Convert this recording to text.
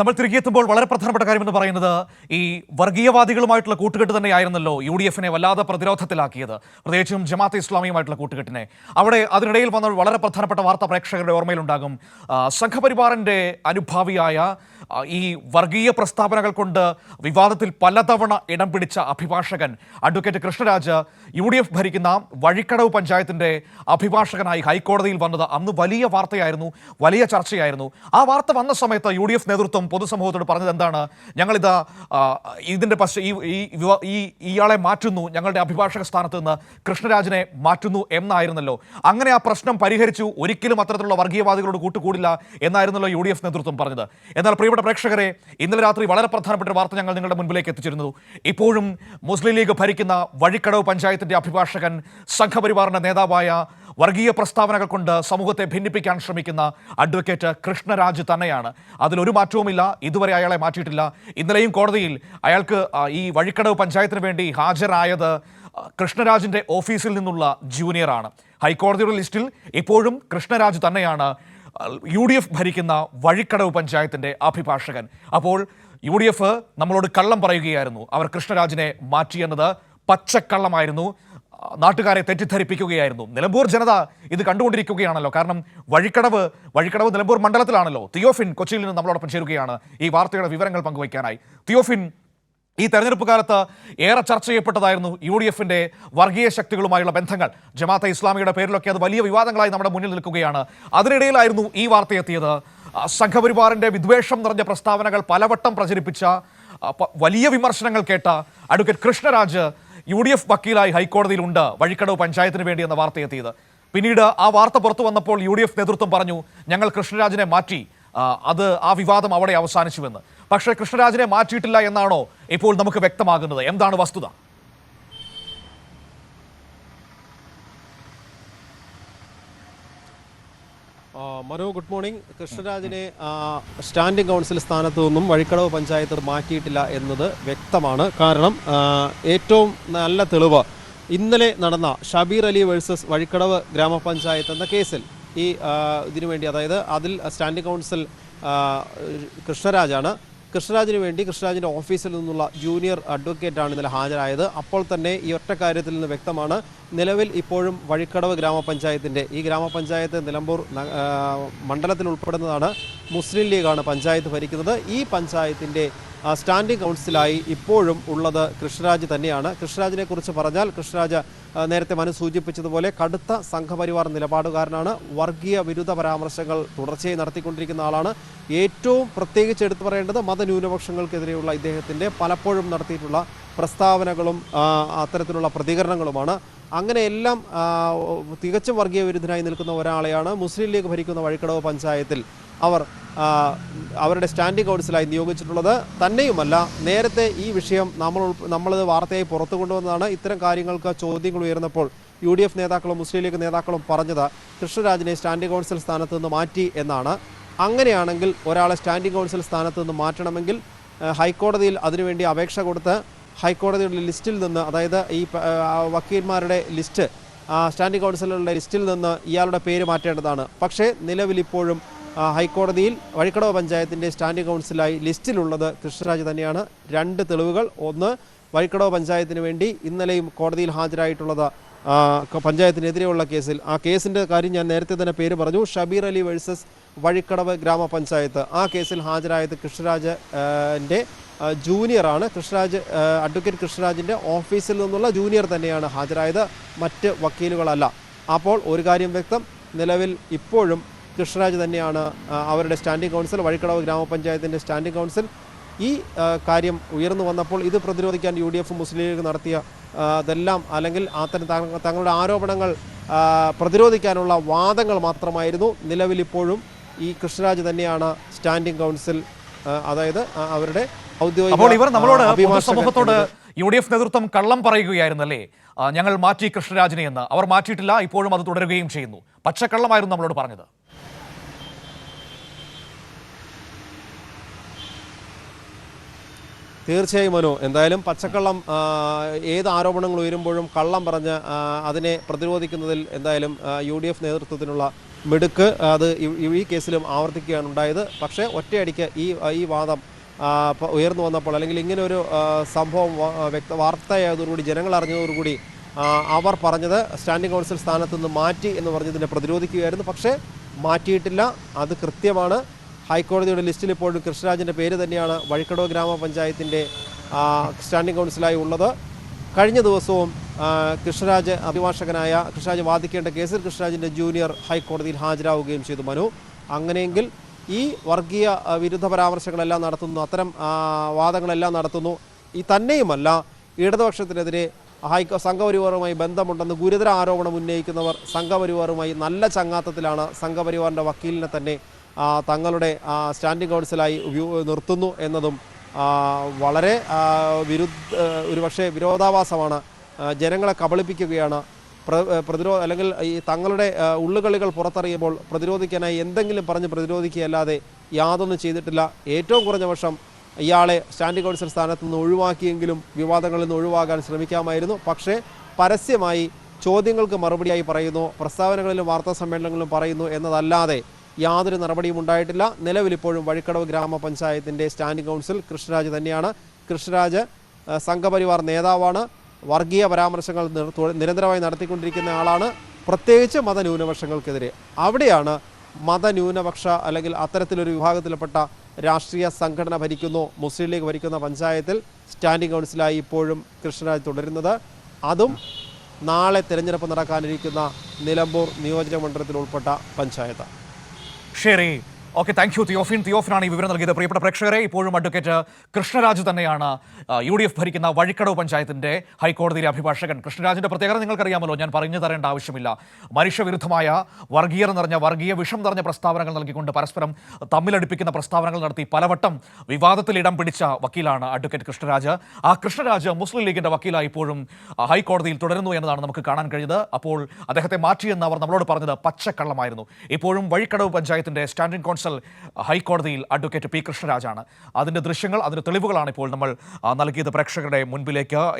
നമ്മൾ തിരികെ എത്തുമ്പോൾ വളരെ പ്രധാനപ്പെട്ട കാര്യമെന്ന് പറയുന്നത് ഈ വർഗീയവാദികളുമായിട്ടുള്ള കൂട്ടുകെട്ട് തന്നെയായിരുന്നല്ലോ യു ഡി എഫിനെ വല്ലാതെ പ്രതിരോധത്തിലാക്കിയത്. പ്രത്യേകിച്ചും ജമാഅത്തെ ഇസ്ലാമിയുമായിട്ടുള്ള കൂട്ടുകെട്ടിനെ. അവിടെ അതിനിടയിൽ വന്ന വളരെ പ്രധാനപ്പെട്ട വാർത്ത പ്രേക്ഷകരുടെ ഓർമ്മയിലുണ്ടാകും. സംഘപരിവാറിന്റെ അനുഭാവിയായ ഈ വർഗീയ പ്രസ്താവനകൾ കൊണ്ട് വിവാദത്തിൽ പലതവണ ഇടം പിടിച്ച അഭിഭാഷകൻ advocate Krishnaraj U D F ഭരിക്കുന്ന വഴിക്കടവ് പഞ്ചായത്തിന്റെ അഭിഭാഷകനായി ഹൈക്കോടതിയിൽ വന്നത് അന്ന് വലിയ വാർത്തയായിരുന്നു വലിയ ചർച്ചയായിരുന്നു. ആ വാർത്ത വന്ന സമയത്ത് യു ഡി എഫ് നേതൃത്വം പൊതുസമൂഹത്തോട് പറഞ്ഞത് എന്താണ്? ഞങ്ങളിത് ഇതിന്റെ പശ്ച ഈ ഇയാളെ മാറ്റുന്നു ഞങ്ങളുടെ അഭിഭാഷക സ്ഥാനത്ത് നിന്ന് കൃഷ്ണരാജിനെ മാറ്റുന്നു എന്നായിരുന്നല്ലോ. അങ്ങനെ ആ പ്രശ്നം പരിഹരിച്ചു ഒരിക്കലും അത്തരത്തിലുള്ള വർഗീയവാദികളോട് കൂട്ടുകൂടില്ല എന്നായിരുന്നല്ലോ യു ഡി എഫ് നേതൃത്വം പറഞ്ഞത്. എന്നാൽ പ്രിയപ്പെട്ട പ്രേക്ഷകരെ ഇന്നലെ രാത്രി വളരെ പ്രധാനപ്പെട്ട വാർത്ത ഞങ്ങൾ നിങ്ങളുടെ മുൻപിലേക്ക് എത്തിച്ചിരുന്നു. ഇപ്പോഴും മുസ്ലിം ലീഗ് ഭരിക്കുന്ന വഴിക്കടവ് പഞ്ചായത്തിന്റെ അഭിഭാഷകൻ സംഘപരിവാറിന്റെ നേതാവായ വർഗീയ പ്രസ്താവനകൾ കൊണ്ട് സമൂഹത്തെ ഭിന്നിപ്പിക്കാൻ ശ്രമിക്കുന്ന അഡ്വക്കേറ്റ് കൃഷ്ണരാജ് തന്നെയാണ്. അതിലൊരു മാറ്റവുമില്ല ഇതുവരെ അയാളെ മാറ്റിയിട്ടില്ല. ഇന്നലെയും കോടതിയിൽ അയാൾക്ക് ഈ വഴിക്കടവ് പഞ്ചായത്തിന് വേണ്ടി ഹാജരായത് കൃഷ്ണരാജിന്റെ ഓഫീസിൽ നിന്നുള്ള ജൂനിയറാണ്. ഹൈക്കോടതിയുടെ ലിസ്റ്റിൽ ഇപ്പോഴും കൃഷ്ണരാജ് തന്നെയാണ് യു ഡി എഫ് ഭരിക്കുന്ന വഴിക്കടവ് പഞ്ചായത്തിന്റെ അഭിഭാഷകൻ. അപ്പോൾ യു ഡി എഫ് നമ്മളോട് കള്ളം പറയുകയായിരുന്നു. അവർ കൃഷ്ണരാജിനെ മാറ്റിയെന്നത് പച്ചക്കള്ളമായിരുന്നു. നാട്ടുകാരെ തെറ്റിദ്ധരിപ്പിക്കുകയായിരുന്നു. നിലമ്പൂർ ജനത ഇത് കണ്ടുകൊണ്ടിരിക്കുകയാണല്ലോ. കാരണം വഴിക്കടവ് വഴിക്കടവ് നിലമ്പൂർ മണ്ഡലത്തിലാണല്ലോ. തിയോഫിൻ കൊച്ചിയിൽ നിന്ന് നമ്മളോടൊപ്പം ചേരുകയാണ് ഈ വാർത്തയുടെ വിവരങ്ങൾ പങ്കുവയ്ക്കാനായി. തിയോഫിൻ ഈ തെരഞ്ഞെടുപ്പ് കാലത്ത് ഏറെ ചർച്ച ചെയ്യപ്പെട്ടതായിരുന്നു യു ഡി എഫിന്റെ വർഗീയ ശക്തികളുമായുള്ള ബന്ധങ്ങൾ. ജമാഅത്തെ ഇസ്ലാമിയുടെ പേരിലൊക്കെ അത് വലിയ വിവാദങ്ങളായി നമ്മുടെ മുന്നിൽ നിൽക്കുകയാണ്. അതിനിടയിലായിരുന്നു ഈ വാർത്ത എത്തിയത്. സംഘപരിവാറിന്റെ വിദ്വേഷം നിറഞ്ഞ പ്രസ്താവനകൾ പലവട്ടം പ്രചരിപ്പിച്ച വലിയ വിമർശനങ്ങൾ കേട്ട advocate Krishnaraj U D F വക്കീലായി ഹൈക്കോടതിയിലുണ്ട് വഴിക്കടവ് പഞ്ചായത്തിന് വേണ്ടി എന്ന വാർത്ത എത്തിയത്. പിന്നീട് ആ വാർത്ത പുറത്തു വന്നപ്പോൾ യു നേതൃത്വം പറഞ്ഞു ഞങ്ങൾ കൃഷ്ണരാജിനെ മാറ്റി അത് ആ വിവാദം അവിടെ അവസാനിച്ചുവെന്ന്. പക്ഷേ കൃഷ്ണരാജിനെ മാറ്റിയിട്ടില്ല എന്നാണോ ഇപ്പോൾ നമുക്ക് വ്യക്തമാകുന്നത്? എന്താണ് വസ്തുത? മനു ഗുഡ് മോർണിംഗ് കൃഷ്ണരാജിനെ സ്റ്റാൻഡിംഗ് കൗൺസിൽ സ്ഥാനത്തു നിന്നും വഴിക്കടവ് പഞ്ചായത്ത് മാറ്റിയിട്ടില്ല എന്നത് വ്യക്തമാണ്. കാരണം ഏറ്റവും നല്ല തെളിവ് ഇന്നലെ നടന്ന ഷബീർ അലി വേഴ്സസ് വഴിക്കടവ് ഗ്രാമപഞ്ചായത്ത് എന്ന കേസിൽ ഈ ഇതിനുവേണ്ടി ഇതിനു വേണ്ടി അതായത് അതിൽ സ്റ്റാൻഡിംഗ് കൗൺസിൽ കൃഷ്ണരാജാണ് കൃഷ്ണരാജിന് വേണ്ടി കൃഷ്ണരാജിന്റെ ഓഫീസിൽ നിന്നുള്ള ജൂനിയർ അഡ്വക്കേറ്റാണ് ഇന്നലെ ഹാജരായത്. അപ്പോൾ തന്നെ ഈ ഒറ്റ കാര്യത്തിൽ നിന്ന് വ്യക്തമാണ് നിലവിൽ ഇപ്പോഴും വഴിക്കടവ് ഗ്രാമപഞ്ചായത്തിന്റെ ഈ ഗ്രാമപഞ്ചായത്ത് നിലമ്പൂർ മണ്ഡലത്തിൽ ഉൾപ്പെടുന്നതാണ് മുസ്ലിം ലീഗാണ് പഞ്ചായത്ത് ഭരിക്കുന്നത്. ഈ പഞ്ചായത്തിന്റെ സ്റ്റാൻഡിംഗ് കൗൺസിലായി ഇപ്പോഴും ഉള്ളത് കൃഷ്ണരാജ് തന്നെയാണ്. കൃഷ്ണരാജിനെ കുറിച്ച് പറഞ്ഞാൽ കൃഷ്ണരാജ് നേരത്തെ മനു സൂചിപ്പിച്ചതുപോലെ കടുത്ത സംഘപരിവാർ നിലപാടുകാരനാണ്. വർഗീയ വിരുദ്ധ പരാമർശങ്ങൾ തുടർച്ചയായി നടത്തിക്കൊണ്ടിരിക്കുന്ന ആളാണ്. ഏറ്റവും പ്രത്യേകിച്ച് എടുത്തു പറയേണ്ടത് മതന്യൂനപക്ഷങ്ങൾക്കെതിരെയുള്ള ഇദ്ദേഹത്തിന്റെ പലപ്പോഴും നടത്തിയിട്ടുള്ള പ്രസ്താവനകളും അത്തരത്തിലുള്ള പ്രതികരണങ്ങളുമാണ്. അങ്ങനെയെല്ലാം എല്ലാം തികച്ചും വർഗീയ വിരുദ്ധനായി നിൽക്കുന്ന ഒരാളെയാണ് മുസ്ലിം ലീഗ് ഭരിക്കുന്ന വഴിക്കടവ് പഞ്ചായത്തിൽ അവർ അവരുടെ സ്റ്റാൻഡിംഗ് കൗൺസിലായി നിയോഗിച്ചിട്ടുള്ളത്. തന്നെയുമല്ല നേരത്തെ ഈ വിഷയം നമ്മൾ നമ്മളത് വാർത്തയായി പുറത്തു കൊണ്ടുവന്നതാണ്. ഇത്തരം കാര്യങ്ങൾക്ക് ചോദ്യങ്ങൾ ഉയർന്നപ്പോൾ യു ഡി എഫ് നേതാക്കളും മുസ്ലിം ലീഗ് നേതാക്കളും പറഞ്ഞത് കൃഷ്ണരാജിനെ സ്റ്റാൻഡിംഗ് കൗൺസിൽ സ്ഥാനത്ത് നിന്ന് മാറ്റി എന്നാണ്. അങ്ങനെയാണെങ്കിൽ ഒരാളെ സ്റ്റാൻഡിംഗ് കൗൺസിൽ സ്ഥാനത്ത് നിന്ന് മാറ്റണമെങ്കിൽ ഹൈക്കോടതിയിൽ അതിനുവേണ്ടി അപേക്ഷ കൊടുത്ത് ഹൈക്കോടതിയുടെ ലിസ്റ്റിൽ നിന്ന് അതായത് ഈ വക്കീൽമാരുടെ ലിസ്റ്റ് സ്റ്റാൻഡിംഗ് കൗൺസിലുകളുടെ ലിസ്റ്റിൽ നിന്ന് ഇയാളുടെ പേര് മാറ്റേണ്ടതാണ്. പക്ഷേ നിലവിൽ ഇപ്പോഴും ഹൈക്കോടതിയിൽ വഴിക്കടവ് പഞ്ചായത്തിന്റെ സ്റ്റാൻഡിംഗ് കൗൺസിലായി ലിസ്റ്റിലുള്ളത് കൃഷ്ണരാജ് തന്നെയാണ്. രണ്ട് തെളിവുകൾ. ഒന്ന് വഴിക്കടവ് പഞ്ചായത്തിന് വേണ്ടി ഇന്നലെയും കോടതിയിൽ ഹാജരായിട്ടുള്ളത് പഞ്ചായത്തിനെതിരെയുള്ള കേസിൽ. ആ കേസിന്റെ കാര്യം ഞാൻ നേരത്തെ തന്നെ പേര് പറഞ്ഞു. ഷബീർ അലി വേഴ്സസ് വഴിക്കടവ് ഗ്രാമപഞ്ചായത്ത്. ആ കേസിൽ ഹാജരായത് കൃഷ്ണരാജ് ജൂനിയറാണ് കൃഷ്ണരാജ് അഡ്വക്കേറ്റ് കൃഷ്ണരാജിന്റെ ഓഫീസിൽ നിന്നുള്ള ജൂനിയർ തന്നെയാണ് ഹാജരായത്. മറ്റ് വക്കീലുകളല്ല. അപ്പോൾ ഒരു കാര്യം വ്യക്തം. നിലവിൽ ഇപ്പോഴും കൃഷ്ണരാജ് തന്നെയാണ് അവരുടെ സ്റ്റാൻഡിംഗ് കൗൺസിൽ വഴിക്കടവ് ഗ്രാമപഞ്ചായത്തിന്റെ സ്റ്റാൻഡിംഗ് കൗൺസിൽ ഈ കാര്യം ഉയർന്നു വന്നപ്പോൾ ഇത് പ്രതിരോധിക്കാൻ U D F Muslim League നടത്തിയ അതെല്ലാം അല്ലെങ്കിൽ അത്തരം തങ്ങളുടെ ആരോപണങ്ങൾ പ്രതിരോധിക്കാനുള്ള വാദങ്ങൾ മാത്രമായിരുന്നു. നിലവിലിപ്പോഴും ഈ കൃഷ്ണരാജ് തന്നെയാണ് സ്റ്റാൻഡിംഗ് കൗൺസിൽ അതായത് അവരുടെ അപ്പോൾ ഇവർ നമ്മളോട് സമൂഹത്തോട് പൊതുസമൂഹത്തോട് യു ഡി എഫ് നേതൃത്വം കള്ളം പറയുകയായിരുന്നു അല്ലേ ഞങ്ങൾ മാറ്റി കൃഷ്ണരാജിനെ എന്ന്. അവർ മാറ്റിയിട്ടില്ല ഇപ്പോഴും അത് തുടരുകയും ചെയ്യുന്നു. പച്ചക്കള്ളമായിരുന്നു നമ്മളോട് പറഞ്ഞത്. തീർച്ചയായും മനു എന്തായാലും പച്ചക്കള്ളം ഏത് ആരോപണങ്ങൾ ഉയരുമ്പോഴും കള്ളം പറഞ്ഞ് അതിനെ പ്രതിരോധിക്കുന്നതിൽ എന്തായാലും യു ഡി എഫ് നേതൃത്വത്തിനുള്ള മിടുക്ക് അത് ഈ- കേസിലും ആവർത്തിക്കുകയാണ് ഉണ്ടായത്. പക്ഷേ ഒറ്റയടിക്ക് ഈ ഈ വാദം ഉയർന്നു വന്നപ്പോൾ അല്ലെങ്കിൽ ഇങ്ങനെ ഒരു സംഭവം വ്യക്ത വാർത്തയായതോടുകൂടി ജനങ്ങൾ അറിഞ്ഞതോടുകൂടി അവർ പറഞ്ഞത് സ്റ്റാൻഡിംഗ് കൗൺസിൽ സ്ഥാനത്ത് നിന്ന് മാറ്റി എന്ന് പറഞ്ഞതിനെ പ്രതിരോധിക്കുകയായിരുന്നു. പക്ഷേ മാറ്റിയിട്ടില്ല. അത് കൃത്യമാണ്. ഹൈക്കോടതിയുടെ ലിസ്റ്റിൽ ഇപ്പോഴും കൃഷ്ണരാജിന്റെ പേര് തന്നെയാണ് വഴിക്കടവ് ഗ്രാമപഞ്ചായത്തിന്റെ സ്റ്റാൻഡിംഗ് കൗൺസിലായി ഉള്ളത്. കഴിഞ്ഞ ദിവസവും കൃഷ്ണരാജ് അഭിഭാഷകനായ കൃഷ്ണരാജ് വാദിക്കേണ്ട കേസിൽ കൃഷ്ണരാജിന്റെ ജൂനിയർ ഹൈക്കോടതിയിൽ ഹാജരാവുകയും ചെയ്തു മനു. അങ്ങനെയെങ്കിൽ ഈ വർഗീയ വിരുദ്ധ പരാമർശങ്ങളെല്ലാം നടത്തുന്നു അത്തരം വാദങ്ങളെല്ലാം നടത്തുന്നു. ഈ തന്നെയുമല്ല ഇടതുപക്ഷത്തിനെതിരെ ഹൈക്കോ സംഘപരിവാറുമായി ബന്ധമുണ്ടെന്ന് ഗുരുതര ആരോപണം ഉന്നയിക്കുന്നവർ സംഘപരിവാറുമായി നല്ല ചങ്ങാത്തത്തിലാണ് സംഘപരിവാറിന്റെ വക്കീലിനെ തന്നെ തങ്ങളുടെ സ്റ്റാൻഡിംഗ് കൗൺസിലായി നിർത്തുന്നു എന്നതും വളരെ വിരുദ്ധ ഒരുപക്ഷെ വിരോധാഭാസമാണ് ജനങ്ങളെ കബളിപ്പിക്കുകയാണ് പ്ര- ഏ, പ്രതിരോ അല്ലെങ്കിൽ ഈ തങ്ങളുടെ ഉള്ളുകളികൾ പുറത്തറിയുമ്പോൾ പ്രതിരോധിക്കാനായി എന്തെങ്കിലും പറഞ്ഞ് പ്രതിരോധിക്കുകയല്ലാതെ യാതൊന്നും ചെയ്തിട്ടില്ല. ഏറ്റവും കുറഞ്ഞ വർഷം ഇയാളെ സ്റ്റാൻഡിംഗ് കൗൺസിൽ സ്ഥാനത്ത് നിന്ന് ഒഴിവാക്കിയെങ്കിലും വിവാദങ്ങളിൽ നിന്ന് ഒഴിവാകാൻ ശ്രമിക്കാമായിരുന്നു. പക്ഷേ പരസ്യമായി ചോദ്യങ്ങൾക്ക് മറുപടിയായി പറയുന്നു പ്രസ്താവനകളിലും വാർത്താ സമ്മേളനങ്ങളിലും പറയുന്നു എന്നതല്ലാതെ യാതൊരു നടപടിയും ഉണ്ടായിട്ടില്ല. നിലവിലിപ്പോഴും വഴിക്കടവ് ഗ്രാമപഞ്ചായത്തിന്റെ സ്റ്റാൻഡിംഗ് കൗൺസിൽ കൃഷ്ണരാജ് തന്നെയാണ്. കൃഷ്ണരാജ് സംഘപരിവാർ നേതാവാണ്. വർഗീയ പരാമർശങ്ങൾ നിരന്തരമായി നടത്തിക്കൊണ്ടിരിക്കുന്ന ആളാണ്. പ്രത്യേകിച്ച് മതന്യൂനപക്ഷങ്ങൾക്കെതിരെ. അവിടെയാണ് മതന്യൂനപക്ഷ അല്ലെങ്കിൽ അത്തരത്തിലൊരു വിഭാഗത്തിൽപ്പെട്ട രാഷ്ട്രീയ സംഘടന ഭരിക്കുന്നു. മുസ്ലിം ലീഗ് ഭരിക്കുന്ന പഞ്ചായത്തിൽ സ്റ്റാൻഡിംഗ് കൗൺസിലായി ഇപ്പോഴും കൃഷ്ണരാജ് തുടരുന്നത്. അതും നാളെ തിരഞ്ഞെടുപ്പ് നടക്കാനിരിക്കുന്ന നിലമ്പൂർ നിയോജക മണ്ഡലത്തിൽ ഉൾപ്പെട്ട പഞ്ചായത്ത് ശരി ഓക്കെ താങ്ക് യു തിയോഫിൻ തിയോഫിനാണ് ഈ വിവരം നൽകിയത്. പ്രിയപ്പെട്ട പ്രേക്ഷകരെ ഇപ്പോഴും അഡ്വക്കേറ്റ് കൃഷ്ണരാജ് തന്നെയാണ് യു ഡി എഫ് ഭരിക്കുന്ന വഴിക്കടവ് പഞ്ചായത്തിന്റെ ഹൈക്കോടതിയിലെ അഭിഭാഷകൻ. കൃഷ്ണരാജിന്റെ പ്രത്യേകത നിങ്ങൾക്കറിയാമല്ലോ ഞാൻ പറഞ്ഞു തരേണ്ട ആവശ്യമില്ല. മനുഷ്യവിരുദ്ധമായ വർഗീയത നിറഞ്ഞ വർഗീയ വിഷം നിറഞ്ഞ പ്രസ്താവനകൾ നൽകിക്കൊണ്ട് പരസ്പരം തമ്മിലടിപ്പിക്കുന്ന പ്രസ്താവനകൾ നടത്തി പലവട്ടം വിവാദത്തിൽ ഇടം പിടിച്ച വക്കീലാണ് അഡ്വക്കേറ്റ് കൃഷ്ണരാജ്. ആ കൃഷ്ണരാജ് മുസ്ലിം ലീഗിന്റെ വക്കീലായി ഇപ്പോഴും ഹൈക്കോടതിയിൽ തുടരുന്നു എന്നതാണ് നമുക്ക് കാണാൻ കഴിയുന്നത്. അപ്പോൾ അദ്ദേഹത്തെ മാറ്റിയെന്ന് അവർ നമ്മളോട് പറഞ്ഞത് പച്ചക്കള്ളമായിരുന്നു. ഇപ്പോഴും വഴിക്കടവ് പഞ്ചായത്തിന്റെ സ്റ്റാൻഡിംഗ് കൗൺസിൽ ഹൈക്കോടതിയിൽ അഡ്വക്കേറ്റ് പി കൃഷ്ണരാജാണ്. അതിന്റെ ദൃശ്യങ്ങൾ അതിന്റെ തെളിവുകളാണ് ഇപ്പോൾ നമ്മൾ നൽകിയത് പ്രേക്ഷകരുടെ മുൻപിലേക്ക്.